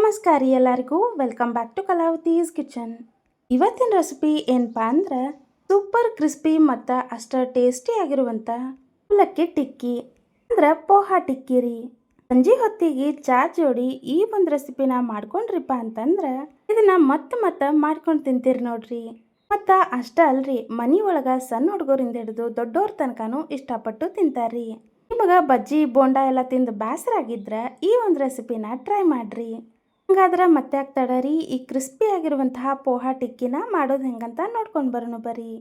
ನಮಸ್ಕಾರ ಎಲ್ಲರಿಗೂ. Welcome back to Kalavathi's kitchen ಇವತ್ತಿನ ರೆಸಿಪಿ ಏನಪ್ಪ ಅಂದ್ರೆ ಸೂಪರ್ ಕ್ರಿಸ್ಪಿ ಮತ್ತು ಅಷ್ಟ ಟೇಸ್ಟಿ ಆಗಿರುವಂಥ ಅವಲಕ್ಕಿ ಟಿಕ್ಕಿ, ಅಂದ್ರೆ ಪೋಹಾ ಟಿಕ್ಕಿ ರೀ. ಸಂಜೆ ಹೊತ್ತಿಗೆ ಚಾ ಜೋಡಿ ಈ ಒಂದು ರೆಸಿಪಿನ ಮಾಡ್ಕೊಂಡ್ರಿಪ್ಪ ಅಂತಂದ್ರೆ ಇದನ್ನ ಮತ್ತೆ ಮತ್ತೆ ಮಾಡ್ಕೊಂಡು ತಿಂತೀರಿ ನೋಡ್ರಿ. ಮತ್ತು ಅಷ್ಟ ಅಲ್ರಿ, ಮನೆ ಒಳಗೆ ಸಣ್ಣ ಹುಡುಗರಿಂದ ಹಿಡಿದು ದೊಡ್ಡವ್ರ ತನಕನೂ ಇಷ್ಟಪಟ್ಟು ತಿಂತಾರ್ರಿ. ನಿಮಗೆ ಬಜ್ಜಿ, ಬೋಂಡ ಎಲ್ಲ ತಿಂದು ಬೇಸರಾಗಿದ್ರೆ ಈ ಒಂದು ರೆಸಿಪಿನ ಟ್ರೈ ಮಾಡ್ರಿ. ಹಂಗಾದ್ರೆ ಮತ್ತೆ ಆಗ್ತಾಡರಿ ಈ ಕ್ರಿಸ್ಪಿ ಆಗಿರುವಂತಹ ಪೋಹಾ ಟಿಕ್ಕಿನ ಮಾಡೋದು ಹೆಂಗಂತ ನೋಡ್ಕೊಂಡು ಬರೋಣ ಬರ್ರಿ.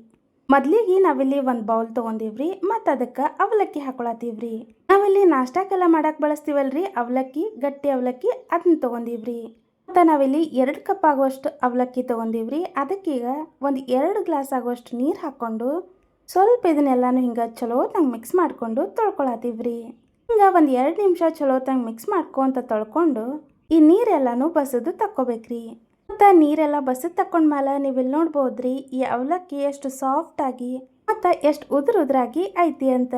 ಮೊದಲಿಗೆ ನಾವಿಲ್ಲಿ ಒಂದು ಬೌಲ್ ತೊಗೊಂಡಿವ್ರಿ, ಮತ್ತು ಅದಕ್ಕೆ ಅವಲಕ್ಕಿ ಹಾಕೊಳತೀವ್ರಿ ನಾವಿಲ್ಲಿ ನಾಷ್ಟಾಕೆಲ್ಲ ಮಾಡಕ್ಕೆ ಬಳಸ್ತೀವಲ್ರಿ, ಅವಲಕ್ಕಿ, ಗಟ್ಟಿ ಅವಲಕ್ಕಿ ಅದನ್ನ ತೊಗೊಂಡಿವ್ರಿ. ಮತ್ತು ನಾವಿಲ್ಲಿ ಎರಡು ಕಪ್ ಆಗುವಷ್ಟು ಅವಲಕ್ಕಿ ತೊಗೊಂಡಿವ್ರಿ ಅದಕ್ಕೀಗ ಒಂದು ಎರಡು ಗ್ಲಾಸ್ ಆಗುವಷ್ಟು ನೀರು ಹಾಕ್ಕೊಂಡು ಸ್ವಲ್ಪ ಇದನ್ನೆಲ್ಲಾನು ಹಿಂಗೆ ಚಲೋ ತಂಗೆ ಮಿಕ್ಸ್ ಮಾಡಿಕೊಂಡು ತೊಳ್ಕೊಳತೀವ್ರಿ ಹಿಂಗೆ ಒಂದು ಎರಡು ನಿಮಿಷ ಚಲೋ ತಂಗೆ ಮಿಕ್ಸ್ ಮಾಡ್ಕೊಂತ ತೊಳ್ಕೊಂಡು ಈ ನೀರೆಲ್ಲನೂ ಬಸದು ತಕ್ಕೋಬೇಕ್ರಿ. ಮತ್ತು ನೀರೆಲ್ಲ ಬಸದು ತಕೊಂಡ್ಮೇಲೆ ನೀವು ಇಲ್ಲಿ ನೋಡ್ಬೋದ್ರಿ, ಈ ಅವಲಕ್ಕಿ ಎಷ್ಟು ಸಾಫ್ಟಾಗಿ ಮತ್ತು ಎಷ್ಟು ಉದುರು ಉದುರಾಗಿ ಐತಿ ಅಂತ.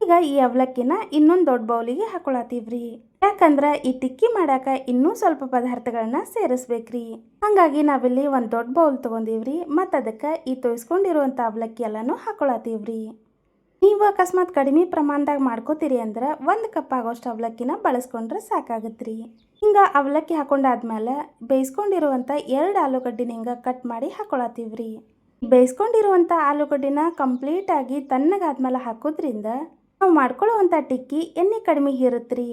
ಈಗ ಈ ಅವಲಕ್ಕಿನ ಇನ್ನೊಂದು ದೊಡ್ಡ ಬೌಲಿಗೆ ಹಾಕೊಳತೀವ್ರಿ ಯಾಕಂದ್ರೆ ಈ ಟಿಕ್ಕಿ ಮಾಡಾಕ ಇನ್ನೂ ಸ್ವಲ್ಪ ಪದಾರ್ಥಗಳನ್ನ ಸೇರಿಸ್ಬೇಕ್ರಿ. ಹಂಗಾಗಿ ನಾವಿಲ್ಲಿ ಒಂದು ದೊಡ್ಡ ಬೌಲ್ ತೊಗೊಂಡಿವ್ರಿ, ಮತ್ತು ಅದಕ್ಕೆ ಈ ತೊಯ್ಸ್ಕೊಂಡಿರುವಂಥ ಅವಲಕ್ಕಿ ಎಲ್ಲನೂ ಹಾಕೊಳತ್ತೀವ್ರಿ. ನೀವು ಅಕಸ್ಮಾತ್ ಕಡಿಮೆ ಪ್ರಮಾಣದಾಗ ಮಾಡ್ಕೋತೀರಿ ಅಂದ್ರೆ ಒಂದು ಕಪ್ ಆಗೋಷ್ಟು ಅವಲಕ್ಕಿನ ಬಳಸ್ಕೊಂಡ್ರೆ ಸಾಕಾಗುತ್ತೆ ಹಿಂಗೆ ಅವಲಕ್ಕಿ ಹಾಕೊಂಡಾದ್ಮೇಲೆ ಬೇಯಿಸ್ಕೊಂಡಿರುವಂಥ ಎರಡು ಆಲೂಗಡ್ಡಿನ ಹಿಂಗೆ ಕಟ್ ಮಾಡಿ ಹಾಕೊಳತ್ತೀವ್ರಿ. ಬೇಯಿಸ್ಕೊಂಡಿರುವಂಥ ಆಲೂಗಡ್ಡಿನ ಕಂಪ್ಲೀಟಾಗಿ ತಣ್ಣಗಾದ್ಮೇಲೆ ಹಾಕೋದ್ರಿಂದ ನಾವು ಮಾಡ್ಕೊಳ್ಳುವಂಥ ಟಿಕ್ಕಿ ಎಣ್ಣೆ ಕಡಿಮೆ ರೀ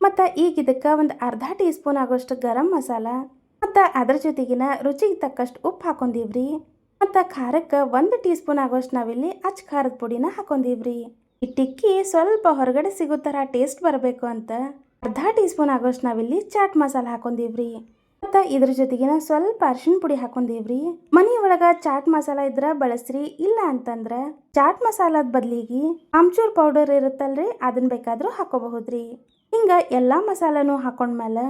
ಮತ್ತು ಈಗ ಇದಕ್ಕೆ ಒಂದು ಅರ್ಧ ಟೀ ಸ್ಪೂನ್ ಆಗೋಷ್ಟು ಗರಂ ಮಸಾಲ ಮತ್ತು ಅದ್ರ ಜೊತೆಗಿನ ರುಚಿಗೆ ತಕ್ಕಷ್ಟು ಉಪ್ಪು ಹಾಕೊಂಡೀವ್ರಿ. ಮತ್ತು ಖಾರಕ್ಕೆ ಒಂದು ಟೀ ಸ್ಪೂನ್ ಆಗೋಷ್ಟು ನಾವಿಲ್ಲಿ ಅಚ್ಚ ಖಾರದ ಪುಡಿನ ಹಾಕೊಂಡಿವ್ರಿ. ಈ ಟಿಕ್ಕಿ ಸ್ವಲ್ಪ ಹೊರಗಡೆ ಸಿಗೋ ಥರ ಟೇಸ್ಟ್ ಬರಬೇಕು ಅಂತ ಅರ್ಧ ಟೀ ಸ್ಪೂನ್ ಆಗೋಷ್ಟು ನಾವಿಲ್ಲಿ ಚಾಟ್ ಮಸಾಲ ಹಾಕೊಂಡಿವ್ರಿ. ಮತ್ತು ಇದ್ರ ಜೊತೆಗಿನ ಸ್ವಲ್ಪ ಅರ್ಶಿನ ಪುಡಿ ಹಾಕೊಂಡಿವ್ರಿ. ಮನೆ ಒಳಗೆ ಚಾಟ್ ಮಸಾಲ ಇದ್ರೆ ಬಳಸ್ರಿ, ಇಲ್ಲ ಅಂತಂದ್ರೆ ಚಾಟ್ ಮಸಾಲದ ಬದಲಿಗೆ ಆಮ್ಚೂರ್ ಪೌಡರ್ ಇರುತ್ತಲ್ರಿ ಅದನ್ನ ಬೇಕಾದರೂ ಹಾಕೋಬಹುದ್ರಿ. ಹಿಂಗೆ ಎಲ್ಲ ಮಸಾಲನೂ ಹಾಕೊಂಡ್ಮೇಲೆ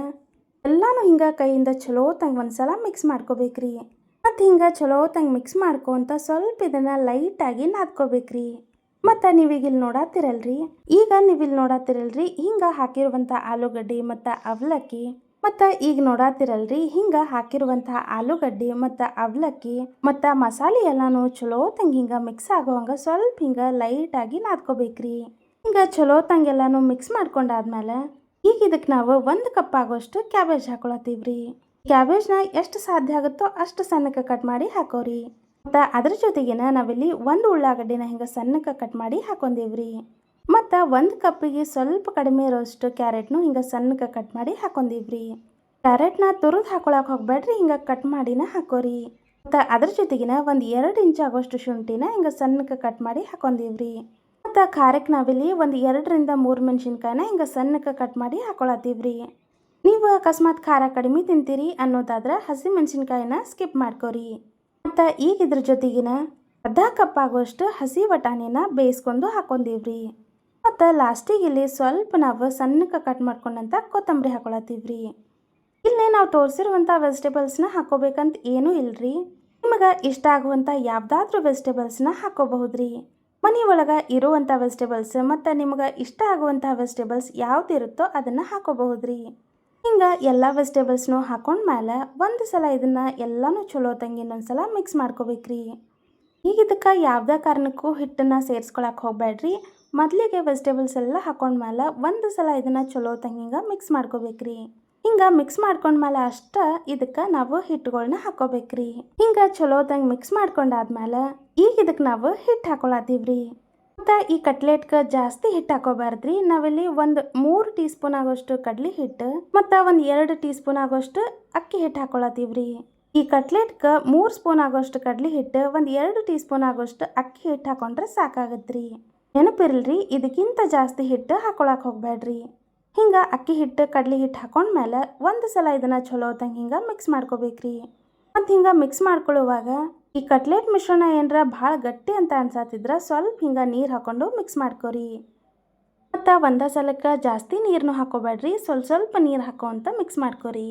ಎಲ್ಲಾನು ಹಿಂಗೆ ಕೈಯಿಂದ ಚಲೋ ತಂಗೆ ಒಂದ್ಸಲ ಮಿಕ್ಸ್ ಮಾಡ್ಕೋಬೇಕ್ರಿ. ಮತ್ತು ಹಿಂಗೆ ಚಲೋ ತಂಗೆ ಮಿಕ್ಸ್ ಮಾಡ್ಕೊಂತ ಸ್ವಲ್ಪ ಇದನ್ನು ಲೈಟಾಗಿ ನಾದ್ಕೋಬೇಕ್ರಿ. ಮತ್ತು ನೀವೀಗ ಇಲ್ಲಿ ನೋಡತ್ತಿರಲ್ರಿ ಈಗ ನೀವಿಲ್ಲಿ ನೋಡತ್ತಿರಲ್ರಿ ಹಿಂಗೆ ಹಾಕಿರುವಂಥ ಆಲೂಗಡ್ಡೆ ಮತ್ತು ಅವಲಕ್ಕಿ. ಮತ್ತು ಈಗ ನೋಡತ್ತಿರಲ್ರಿ ಹಿಂಗೆ ಹಾಕಿರುವಂಥ ಆಲೂಗಡ್ಡೆ ಮತ್ತು ಅವಲಕ್ಕಿ. ಮತ್ತು ಮಸಾಲೆ ಎಲ್ಲಾನು ಚಲೋ ತಂಗೆ ಹಿಂಗೆ ಮಿಕ್ಸ್ ಆಗೋವಂಗೆ ಸ್ವಲ್ಪ ಹಿಂಗೆ ಲೈಟಾಗಿ ನಾದ್ಕೋಬೇಕ್ರಿ. ಹಿಂಗೆ ಚಲೋ ತಂಗೆಲ್ಲಾನು ಮಿಕ್ಸ್ ಮಾಡ್ಕೊಂಡಾದ್ಮೇಲೆ, ಈಗ ಇದಕ್ಕೆ ನಾವು ಒಂದು ಕಪ್ ಆಗೋಷ್ಟು ಕ್ಯಾಬೇಜ್ ಹಾಕೊಳತ್ತೀವ್ರಿ ಕ್ಯಾಬೇಜ್ನ ಎಷ್ಟು ಸಾಧ್ಯ ಆಗುತ್ತೋ ಅಷ್ಟು ಸಣ್ಣಕ್ಕೆ ಕಟ್ ಮಾಡಿ ಹಾಕೋರಿ. ಮತ್ತು ಅದ್ರ ಜೊತೆಗಿನ ನಾವಿಲ್ಲಿ ಒಂದು ಉಳ್ಳಾಗಡ್ಡಿನ ಹಿಂಗೆ ಸಣ್ಣಕ್ಕೆ ಕಟ್ ಮಾಡಿ ಹಾಕೊಂಡಿವ್ರಿ. ಮತ್ತು ಒಂದು ಕಪ್ಪಿಗೆ ಸ್ವಲ್ಪ ಕಡಿಮೆ ಇರೋಷ್ಟು ಕ್ಯಾರೆಟ್ನು ಹಿಂಗೆ ಸಣ್ಣಕ್ಕೆ ಕಟ್ ಮಾಡಿ ಹಾಕೊಂಡಿವ್ರಿ. ಕ್ಯಾರೆಟ್ನ ತುರಿದು ಹಾಕೊಳಕ್ಕೆ ಹೋಗ್ಬೇಡ್ರಿ, ಹಿಂಗೆ ಕಟ್ ಮಾಡಿನ ಹಾಕೋರಿ. ಮತ್ತು ಅದ್ರ ಜೊತೆಗಿನ ಒಂದು ಎರಡು ಇಂಚ್ ಆಗೋಷ್ಟು ಶುಂಠಿನ ಹಿಂಗೆ ಸಣ್ಣಕ್ಕೆ ಕಟ್ ಮಾಡಿ ಹಾಕೊಂಡಿವ್ರಿ. ಮತ್ತು ಖಾರಕ್ಕೆ ನಾವಿಲ್ಲಿ ಒಂದು ಎರಡರಿಂದ ಮೂರು ಮೆಣಸಿನ್ಕಾಯಿನ ಹಿಂಗೆ ಸಣ್ಣಕ್ಕೆ ಕಟ್ ಮಾಡಿ ಹಾಕೊಳತ್ತೀವ್ರಿ. ನೀವು ಅಕಸ್ಮಾತ್ ಖಾರ ಕಡಿಮೆ ತಿಂತೀರಿ ಅನ್ನೋದಾದ್ರೆ ಹಸಿ ಮೆಣಸಿನ್ಕಾಯಿನ ಸ್ಕಿಪ್ ಮಾಡ್ಕೋರಿ. ಮತ್ತು ಈಗ ಇದ್ರ ಜೊತೆಗಿನ ಅರ್ಧ ಕಪ್ ಆಗುವಷ್ಟು ಹಸಿ ಬಟಾಣಿನ ಬೇಯಿಸ್ಕೊಂಡು ಹಾಕೊಂಡೀವ್ರಿ. ಮತ್ತು ಲಾಸ್ಟಿಗೆ ಇಲ್ಲಿ ಸ್ವಲ್ಪ ನಾವು ಸಣ್ಣಕ್ಕೆ ಕಟ್ ಮಾಡ್ಕೊಂಡಂತ ಕೊತ್ತಂಬರಿ ಹಾಕೊಳತ್ತೀವ್ರಿ. ಇಲ್ಲಿ ನಾವು ತೋರಿಸಿರುವಂಥ ವೆಜಿಟೇಬಲ್ಸ್ನ ಹಾಕೋಬೇಕಂತ ಏನೂ ಇಲ್ರಿ. ನಿಮಗೆ ಇಷ್ಟ ಆಗುವಂಥ ಯಾವುದಾದ್ರೂ ವೆಜಿಟೇಬಲ್ಸ್ನ ಹಾಕೋಬಹುದ್ರಿ. ಮನೆ ಒಳಗೆ ಇರುವಂಥ ವೆಜಿಟೇಬಲ್ಸ್ ಮತ್ತು ನಿಮಗೆ ಇಷ್ಟ ಆಗುವಂಥ ವೆಜಿಟೇಬಲ್ಸ್ ಯಾವ್ದಿರುತ್ತೋ ಅದನ್ನು ಹಾಕೋಬಹುದ್ರಿ. ಹಿಂಗೆ ಎಲ್ಲ ವೆಜಿಟೇಬಲ್ಸ್ನು ಹಾಕೊಂಡ್ಮೇಲೆ ಒಂದು ಸಲ ಇದನ್ನು ಎಲ್ಲನೂ ಚಲೋ ತಂಗಿ ಇನ್ನೊಂದು ಸಲ ಮಿಕ್ಸ್ ಮಾಡ್ಕೋಬೇಕ್ರಿ. ಈಗ ಇದಕ್ಕೆ ಯಾವುದೇ ಕಾರಣಕ್ಕೂ ಹಿಟ್ಟನ್ನು ಸೇರಿಸ್ಕೊಳಕ್ಕೆ ಹೋಗಬೇಡ್ರಿ ಮೊದಲಿಗೆ ವೆಜಿಟೇಬಲ್ಸ್ ಎಲ್ಲ ಹಾಕೊಂಡ್ಮೇಲೆ ಒಂದು ಸಲ ಇದನ್ನು ಚಲೋ ತಂಗಿಂಗ ಮಿಕ್ಸ್ ಮಾಡ್ಕೋಬೇಕ್ರಿ. ಹಿಂಗೆ ಮಿಕ್ಸ್ ಮಾಡ್ಕೊಂಡ್ಮೇಲೆ ಅಷ್ಟ ಇದಕ್ಕೆ ನಾವು ಹಿಟ್ಟುಗಳನ್ನ ಹಾಕೋಬೇಕ್ರಿ. ಹಿಂಗೆ ಚಲೋ ತಂಗೆ ಮಿಕ್ಸ್ ಮಾಡ್ಕೊಂಡಾದ್ಮೇಲೆ ಈಗ ಇದಕ್ಕೆ ನಾವು ಹಿಟ್ಟು ಹಾಕೊಳತ್ತೀವ್ರಿ ಮತ್ತು ಈ ಕಟ್ಲೆಟ್ಗೆ ಜಾಸ್ತಿ ಹಿಟ್ಟು ಹಾಕೋಬಾರ್ದ್ರಿ. ನಾವಿಲ್ಲಿ ಒಂದು ಮೂರು ಟೀ ಸ್ಪೂನ್ ಆಗೋಷ್ಟು ಕಡ್ಲಿ ಹಿಟ್ಟು ಮತ್ತು ಒಂದು ಎರಡು ಟೀ ಸ್ಪೂನ್ ಆಗೋಷ್ಟು ಅಕ್ಕಿ ಹಿಟ್ಟು ಹಾಕೊಳತೀವ್ರಿ ಈ ಕಟ್ಲೆಟ್ಗೆ ಮೂರು ಸ್ಪೂನ್ ಆಗೋಷ್ಟು ಕಡ್ಲಿ ಹಿಟ್ಟು ಒಂದು ಎರಡು ಟೀ ಸ್ಪೂನ್ ಆಗೋಷ್ಟು ಅಕ್ಕಿ ಹಿಟ್ಟು ಹಾಕೊಂಡ್ರೆ ಸಾಕಾಗತ್ರಿ. ನೆನಪಿರಲ್ರಿ, ಇದಕ್ಕಿಂತ ಜಾಸ್ತಿ ಹಿಟ್ಟು ಹಾಕೊಳಕ್ಕೆ ಹೋಗ್ಬೇಡ್ರಿ ಹಿಂಗೆ ಅಕ್ಕಿ ಹಿಟ್ಟು ಕಡ್ಲಿ ಹಿಟ್ಟು ಹಾಕೊಂಡ್ಮೇಲೆ ಒಂದು ಸಲ ಇದನ್ನು ಚಲೋ ಹೊತ್ತಂಗೆ ಹಿಂಗೆ ಮಿಕ್ಸ್ ಮಾಡ್ಕೋಬೇಕ್ರಿ. ಮತ್ತು ಹಿಂಗೆ ಮಿಕ್ಸ್ ಮಾಡ್ಕೊಳ್ಳುವಾಗ ಈ ಕಟ್ಲೆಟ್ ಮಿಶ್ರಣ ಏನರ ಭಾಳ ಗಟ್ಟಿ ಅಂತ ಅನ್ಸತ್ತಿದ್ರೆ ಸ್ವಲ್ಪ ಹಿಂಗೆ ನೀರು ಹಾಕ್ಕೊಂಡು ಮಿಕ್ಸ್ ಮಾಡ್ಕೊರಿ. ಮತ್ತು ಒಂದೇ ಸಲಕ್ಕೆ ಜಾಸ್ತಿ ನೀರನ್ನು ಹಾಕೋಬೇಡ್ರಿ, ಸ್ವಲ್ಪ ಸ್ವಲ್ಪ ನೀರು ಹಾಕೋ ಅಂತ ಮಿಕ್ಸ್ ಮಾಡ್ಕೊರಿ.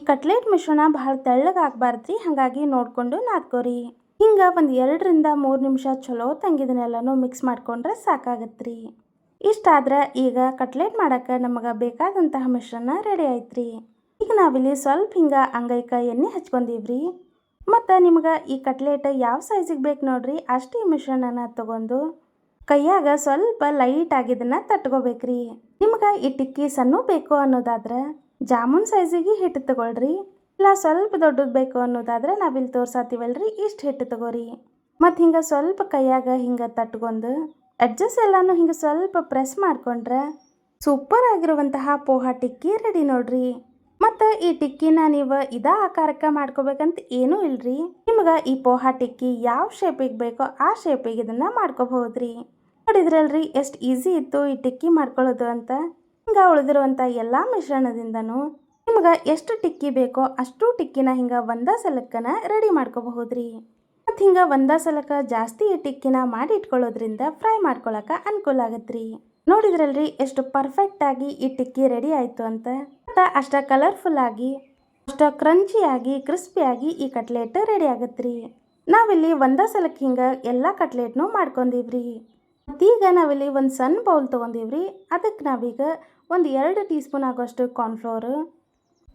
ಕಟ್ಲೆಟ್ ಮಿಶ್ರಣ ಭಾಳ ತೆಳ್ಳಗೆ ಆಗಬಾರ್ದ್ರಿ, ಹಾಗಾಗಿ ನೋಡಿಕೊಂಡು ನಾದ್ಕೋರಿ. ಹಿಂಗೆ ಒಂದು ಎರಡರಿಂದ ಮೂರು ನಿಮಿಷ ಚಲೋ ತಂಗಿದನ್ನೆಲ್ಲನೂ ಮಿಕ್ಸ್ ಮಾಡ್ಕೊಂಡ್ರೆ ಸಾಕಾಗತ್ರಿ. ಇಷ್ಟಾದ್ರೆ ಈಗ ಕಟ್ಲೆಟ್ ಮಾಡೋಕ್ಕೆ ನಮಗೆ ಬೇಕಾದಂತಹ ಮಿಶ್ರಣ ರೆಡಿ ಆಯ್ತು ರೀ ಈಗ ನಾವಿಲ್ಲಿ ಸ್ವಲ್ಪ ಹಿಂಗೆ ಅಂಗೈಕ ಎಣ್ಣೆ ಹಚ್ಕೊಂಡೀವ್ರಿ. ಮತ್ತು ನಿಮ್ಗೆ ಈ ಕಟ್ಲೆಟ್ ಯಾವ ಸೈಜಿಗೆ ಬೇಕು ನೋಡ್ರಿ? ಅಷ್ಟು ಮಿಶ್ರಣನ ತಗೊಂಡು ಕೈಯಾಗ ಸ್ವಲ್ಪ ಲೈಟ್ ಆಗಿದ್ದನ್ನ ತಟ್ಕೋಬೇಕ್ರಿ. ನಿಮ್ಗೆ ಈ ಟಿಕ್ಕಿ ಸಣ್ಣ ಬೇಕು ಅನ್ನೋದಾದ್ರೆ ಜಾಮೂನ್ ಸೈಜಿಗೆ ಹಿಟ್ಟು ತಗೊಳ್ರಿ. ಇಲ್ಲ ಸ್ವಲ್ಪ ದೊಡ್ಡದು ಬೇಕು ಅನ್ನೋದಾದ್ರೆ ನಾವಿಲ್ಲಿ ತೋರ್ಸಾತೀವಲ್ರಿ, ಇಷ್ಟು ಹಿಟ್ಟು ತಗೋರಿ. ಮತ್ತು ಹಿಂಗೆ ಸ್ವಲ್ಪ ಕೈಯಾಗ ಹಿಂಗೆ ತಟ್ಕೊಂಡು ಅಡ್ಜಸ್ಟ್ ಎಲ್ಲಾನು ಹಿಂಗೆ ಸ್ವಲ್ಪ ಪ್ರೆಸ್ ಮಾಡಿಕೊಂಡ್ರೆ ಸೂಪರ್ ಆಗಿರುವಂತಹ ಪೋಹಾ ಟಿಕ್ಕಿ ರೆಡಿ ನೋಡ್ರಿ. ಮತ್ತು ಈ ಟಿಕ್ಕಿನ ನೀವು ಇದ ಆಕಾರಕ್ಕೆ ಮಾಡ್ಕೋಬೇಕಂತ ಏನೂ ಇಲ್ರಿ. ನಿಮ್ಗೆ ಈ ಪೋಹಾ ಟಿಕ್ಕಿ ಯಾವ ಶೇಪಿಗೆ ಬೇಕೋ ಆ ಶೇಪಿಗೆ ಇದನ್ನ ಮಾಡ್ಕೋಬಹುದ್ರಿ. ನೋಡಿದ್ರಲ್ರಿ ಎಷ್ಟು ಈಸಿ ಇತ್ತು ಈ ಟಿಕ್ಕಿ ಮಾಡ್ಕೊಳ್ಳೋದು ಅಂತ. ಹಿಂಗೆ ಉಳಿದಿರುವಂಥ ಎಲ್ಲ ಮಿಶ್ರಣದಿಂದನೂ ನಿಮ್ಗೆ ಎಷ್ಟು ಟಿಕ್ಕಿ ಬೇಕೋ ಅಷ್ಟು ಟಿಕ್ಕಿನ ಹಿಂಗೆ ಒಂದ ಸಲಕ್ಕನ ರೆಡಿ ಮಾಡ್ಕೋಬಹುದ್ರಿ. ಮತ್ತು ಹಿಂಗೆ ಒಂದ ಸಲಕ ಜಾಸ್ತಿ ಈ ಟಿಕ್ಕಿನ ಮಾಡಿ ಇಟ್ಕೊಳ್ಳೋದ್ರಿಂದ ಫ್ರೈ ಮಾಡ್ಕೊಳಕ ಅನುಕೂಲ ಆಗತ್ರಿ. ನೋಡಿದ್ರಲ್ರಿ ಎಷ್ಟು ಪರ್ಫೆಕ್ಟ್ ಆಗಿ ಈ ಟಿಕ್ಕಿ ರೆಡಿ ಆಯಿತು ಅಂತ. ಮತ್ತು ಅಷ್ಟ ಕಲರ್ಫುಲ್ ಆಗಿ, ಅಷ್ಟ ಕ್ರಂಚಿಯಾಗಿ ಕ್ರಿಸ್ಪಿಯಾಗಿ ಈ ಕಟ್ಲೆಟ್ ರೆಡಿ ಆಗತ್ರಿ. ನಾವಿಲ್ಲಿ ಒಂದ ಸಲಕ್ಕೆ ಹಿಂಗೆ ಎಲ್ಲ ಕಟ್ಲೆಟ್ನು ಮಾಡ್ಕೊಂಡಿವ್ರಿ ಮತ್ತೀಗ ನಾವಿಲ್ಲಿ ಒಂದು ಸಣ್ಣ ಬೌಲ್ ತೊಗೊಂಡೀವ್ರಿ ಅದಕ್ಕೆ ನಾವೀಗ ಒಂದು ಎರಡು ಟೀ ಸ್ಪೂನ್ ಆಗೋಷ್ಟು ಕಾರ್ನ್ಫ್ಲೋರ್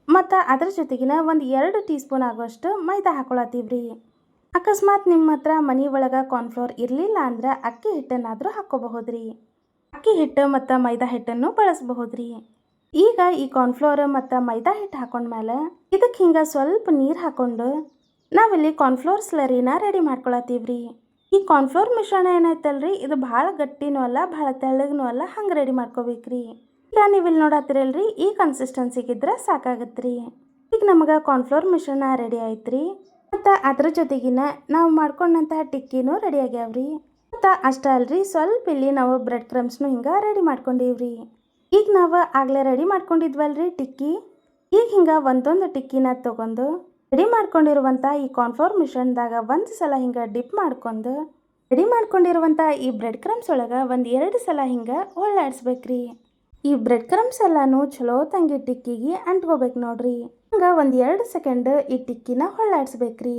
ಮತ್ತು ಅದ್ರ ಜೊತೆಗಿನ ಒಂದು ಎರಡು ಟೀ ಸ್ಪೂನ್ ಆಗೋಷ್ಟು ಮೈದಾ ಹಾಕೊಳತ್ತೀವ್ರಿ. ಅಕಸ್ಮಾತ್ ನಿಮ್ಮ ಹತ್ರ ಮನೆ ಒಳಗೆ ಕಾರ್ನ್ಫ್ಲೋರ್ ಇರಲಿಲ್ಲ ಅಂದ್ರೆ ಅಕ್ಕಿ ಹಿಟ್ಟನ್ನಾದರೂ ಹಾಕ್ಕೋಬಹುದ್ರಿ ಅಕ್ಕಿ ಹಿಟ್ಟು ಮತ್ತು ಮೈದಾ ಹಿಟ್ಟನ್ನು ಬಳಸಬಹುದ್ರಿ. ಈಗ ಈ ಕಾರ್ನ್ಫ್ಲೋರ್ ಮತ್ತು ಮೈದಾ ಹಿಟ್ಟು ಹಾಕೊಂಡ್ಮೇಲೆ ಇದಕ್ಕೆ ಹಿಂಗೆ ಸ್ವಲ್ಪ ನೀರು ಹಾಕೊಂಡು ನಾವಿಲ್ಲಿ ಕಾರ್ನ್ಫ್ಲೋರ್ ಸ್ಲರಿನ ರೆಡಿ ಮಾಡ್ಕೊಳತ್ತೀವ್ರಿ. ಈ ಕಾರ್ನ್ಫ್ಲೋರ್ ಮಿಶ್ರಣ ರೀ ಇದು ಭಾಳ ಗಟ್ಟಿನೂ ಅಲ್ಲ, ಭಾಳ ತೆಳ್ಳಗೂ ಅಲ್ಲ, ಹಂಗೆ ರೆಡಿ ಮಾಡ್ಕೋಬೇಕ್ರಿ. ಈಗ ನೀವು ಇಲ್ಲಿ ನೋಡತ್ತಿರಲ್ರಿ, ಈ ಕನ್ಸಿಸ್ಟೆನ್ಸಿಗಿದ್ರೆ ರೀ ಈಗ ನಮಗೆ ಕಾರ್ನ್ಫ್ಲೋರ್ ಮಿಶ್ರಣ ರೆಡಿ ಆಯ್ತ್ರಿ ಮತ್ತು ಅದ್ರ ಜೊತೆಗಿನ ನಾವು ಮಾಡ್ಕೊಂಡಂತಹ ಟಿಕ್ಕಿನೂ ರೆಡಿ ಆಗ್ಯಾವ್ರಿ. ಮತ್ತು ಅಷ್ಟೇ ಅಲ್ರಿ, ಸ್ವಲ್ಪ ಇಲ್ಲಿ ನಾವು ಬ್ರೆಡ್ ಕ್ರಮ್ಸ್ನು ಹಿಂಗೆ ರೆಡಿ ಮಾಡ್ಕೊಂಡೀವ್ರಿ. ಈಗ ನಾವು ಆಗಲೇ ರೆಡಿ ಮಾಡ್ಕೊಂಡಿದ್ವಲ್ರಿ ಟಿಕ್ಕಿ? ಈಗ ಹಿಂಗೆ ಒಂದೊಂದು ಟಿಕ್ಕಿನ ತೊಗೊಂಡು ರೆಡಿ ಮಾಡ್ಕೊಂಡಿರುವಂಥ ಈ ಕಾರ್ನ್ಫ್ಲೋರ್ ಒಂದು ಸಲ ಹಿಂಗೆ ಡಿಪ್ ಮಾಡ್ಕೊಂಡು ರೆಡಿ ಮಾಡ್ಕೊಂಡಿರುವಂಥ ಈ ಬ್ರೆಡ್ ಕ್ರಮ್ಸ್ ಒಳಗೆ ಒಂದು ಎರಡು ಸಲ ಹಿಂಗೆ ಒಳ್ಳಾಡಿಸ್ಬೇಕ್ರಿ. ಈ ಬ್ರೆಡ್ ಕ್ರಮ್ಸ್ ಎಲ್ಲಾನು ಚಲೋ ತಂಗಿ ಟಿಕ್ಕಿಗೆ ಅಂಟ್ಕೋಬೇಕು ನೋಡ್ರಿ. ಹಂಗೆ ಒಂದು ಎರಡು ಸೆಕೆಂಡ್ ಈ ಟಿಕ್ಕಿನ ಹೊಳ್ಳಾಡಿಸ್ಬೇಕ್ರಿ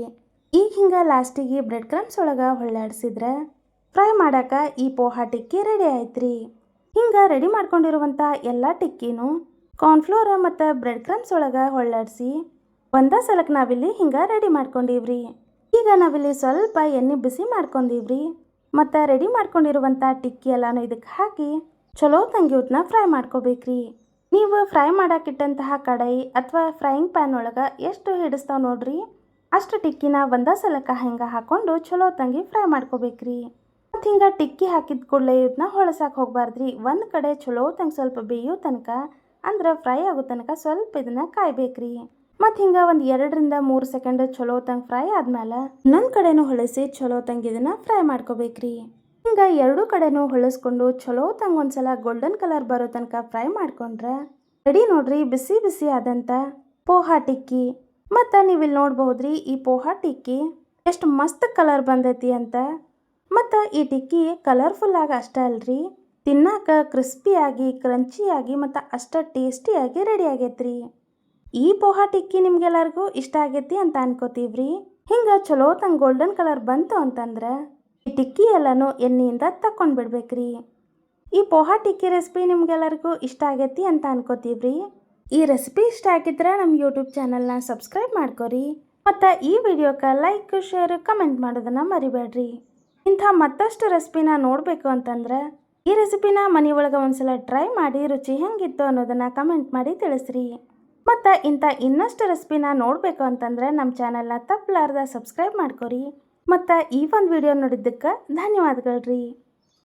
ಈಗ ಹಿಂಗೆ ಲಾಸ್ಟಿಗೆ ಬ್ರೆಡ್ ಕ್ರಮ್ಸ್ ಒಳಗೆ ಹೊಳ್ಳಾಡಿಸಿದ್ರೆ ಫ್ರೈ ಮಾಡೋಕೆ ಈ ಪೋಹಾ ಟಿಕ್ಕಿ ರೆಡಿ ಆಯ್ತ್ರಿ. ಹಿಂಗೆ ರೆಡಿ ಮಾಡ್ಕೊಂಡಿರುವಂಥ ಎಲ್ಲ ಟಿಕ್ಕಿನೂ ಕಾರ್ನ್ಫ್ಲೋರ್ ಮತ್ತು ಬ್ರೆಡ್ ಕ್ರಮ್ಸ್ ಒಳಗೆ ಹೊಳ್ಳಾಡಿಸಿ ಒಂದೇ ಸಲಕ್ಕೆ ನಾವಿಲ್ಲಿ ಹಿಂಗೆ ರೆಡಿ ಮಾಡ್ಕೊಂಡಿವ್ರಿ. ಈಗ ನಾವಿಲ್ಲಿ ಸ್ವಲ್ಪ ಎಣ್ಣೆ ಬಿಸಿ ಮಾಡ್ಕೊಂಡಿವ್ರಿ. ಮತ್ತು ರೆಡಿ ಮಾಡ್ಕೊಂಡಿರುವಂಥ ಟಿಕ್ಕಿ ಎಲ್ಲಾನು ಇದಕ್ಕೆ ಹಾಕಿ ಚಲೋ ತಂಗಿವ್ತನ್ನ ಫ್ರೈ ಮಾಡ್ಕೋಬೇಕ್ರಿ. ನೀವು ಫ್ರೈ ಮಾಡಾಕಿಟ್ಟಂತಹ ಕಡಾಯಿ ಅಥವಾ ಫ್ರೈಯಿಂಗ್ ಪ್ಯಾನ್ ಒಳಗೆ ಎಷ್ಟು ಹಿಡಿಸ್ತಾವೆ ನೋಡ್ರಿ. ಅಷ್ಟು ಟಿಕ್ಕಿನ ಒಂದೇ ಸಲಕ್ಕೆ ಹಿಂಗೆ ಹಾಕ್ಕೊಂಡು ಚಲೋ ತಂಗಿ ಫ್ರೈ ಮಾಡ್ಕೋಬೇಕ್ರಿ. ಮತ್ತು ಹಿಂಗೆ ಟಿಕ್ಕಿ ಹಾಕಿದ ಕೂಡಲೇ ಇದನ್ನ ಹೊಳಸಕ್ಕೆ ಹೋಗ್ಬಾರ್ದ್ರಿ. ಒಂದು ಕಡೆ ಚಲೋ ತಂಗ ಸ್ವಲ್ಪ ಬೇಯೋ ತನಕ, ಅಂದ್ರೆ ಫ್ರೈ ಆಗೋ ತನಕ ಸ್ವಲ್ಪ ಇದನ್ನ ಕಾಯ್ಬೇಕ್ರಿ. ಮತ್ತು ಹಿಂಗೆ ಒಂದು ಎರಡರಿಂದ ಮೂರು ಸೆಕೆಂಡ್ ಚಲೋ ತಂಗ ಫ್ರೈ ಆದ್ಮೇಲೆ ನನ್ನ ಕಡೆನೂ ಹೊಳಸಿ ಚಲೋ ತಂಗ ಇದನ್ನ ಫ್ರೈ ಮಾಡ್ಕೋಬೇಕ್ರಿ. ಹಿಂಗೆ ಎರಡೂ ಕಡೆನೂ ಹೊಳಸ್ಕೊಂಡು ಚಲೋ ತಂಗ ಒಂದ್ಸಲ ಗೋಲ್ಡನ್ ಕಲರ್ ಬರೋ ತನಕ ಫ್ರೈ ಮಾಡ್ಕೊಂಡ್ರೆ ರೆಡಿ ನೋಡ್ರಿ, ಬಿಸಿ ಬಿಸಿ ಆದಂಥ ಪೋಹಾ ಟಿಕ್ಕಿ. ಮತ್ತು ನೀವಿಲ್ಲಿ ನೋಡ್ಬಹುದ್ರಿ, ಈ ಪೋಹಾ ಟಿಕ್ಕಿ ಎಷ್ಟು ಮಸ್ತ್ ಕಲರ್ ಬಂದೈತಿ ಅಂತ. ಮತ್ತು ಈ ಟಿಕ್ಕಿ ಕಲರ್ಫುಲ್ ಆಗಿ ಅಷ್ಟೇ ಅಲ್ರಿ. ತಿನ್ನಾಕ ಕ್ರಿಸ್ಪಿಯಾಗಿ ಕ್ರಂಚಿಯಾಗಿ ಮತ್ತು ಅಷ್ಟ ಟೇಸ್ಟಿಯಾಗಿ ರೆಡಿ ಆಗೈತ್ರಿ. ಈ ಪೋಹಾ ಟಿಕ್ಕಿ ನಿಮ್ಗೆಲ್ಲರಿಗೂ ಇಷ್ಟ ಆಗೈತಿ ಅಂತ ಅನ್ಕೋತೀವ್ರಿ. ಹಿಂಗೆ ಚಲೋ ತಂಗೆ ಗೋಲ್ಡನ್ ಕಲರ್ ಬಂತು ಅಂತಂದ್ರೆ ಈ ಟಿಕ್ಕಿ ಎಲ್ಲನೂ ಎಣ್ಣೆಯಿಂದ ತಕ್ಕೊಂಡು ಬಿಡ್ಬೇಕ್ರಿ. ಈ ಪೋಹಾ ಟಿಕ್ಕಿ ರೆಸಿಪಿ ನಿಮ್ಗೆಲ್ಲರಿಗೂ ಇಷ್ಟ ಆಗೈತಿ ಅಂತ ಅನ್ಕೋತೀವ್ರಿ. ಈ ರೆಸಿಪಿ ಇಷ್ಟ ಆಗಿದ್ರೆ ನಮ್ಮ ಯೂಟ್ಯೂಬ್ ಚಾನಲ್ನ ಸಬ್ಸ್ಕ್ರೈಬ್ ಮಾಡ್ಕೊರಿ. ಮತ್ತು ಈ ವಿಡಿಯೋಕ್ಕೆ ಲೈಕ್ ಶೇರ್ ಕಮೆಂಟ್ ಮಾಡೋದನ್ನು ಮರಿಬೇಡ್ರಿ ಇಂಥ ಮತ್ತಷ್ಟು ರೆಸಿಪಿನ ನೋಡಬೇಕು ಅಂತಂದ್ರೆ ಈ ರೆಸಿಪಿನ ಮನೆ ಒಳಗೆ ಒಂದ್ಸಲ ಟ್ರೈ ಮಾಡಿ ರುಚಿ ಹೆಂಗಿತ್ತು ಅನ್ನೋದನ್ನು ಕಮೆಂಟ್ ಮಾಡಿ ತಿಳಿಸ್ರಿ. ಮತ್ತು ಇಂಥ ಇನ್ನಷ್ಟು ರೆಸಿಪಿನ ನೋಡಬೇಕು ಅಂತಂದ್ರೆ ನಮ್ಮ ಚಾನಲ್ನ ತಪ್ಪಲಾರ್ದ ಸಬ್ಸ್ಕ್ರೈಬ್ ಮಾಡ್ಕೊರಿ. ಮತ್ತು ಈ ಒಂದು ವಿಡಿಯೋ ನೋಡಿದ್ದಕ್ಕೆ ಧನ್ಯವಾದಗಳು ರೀ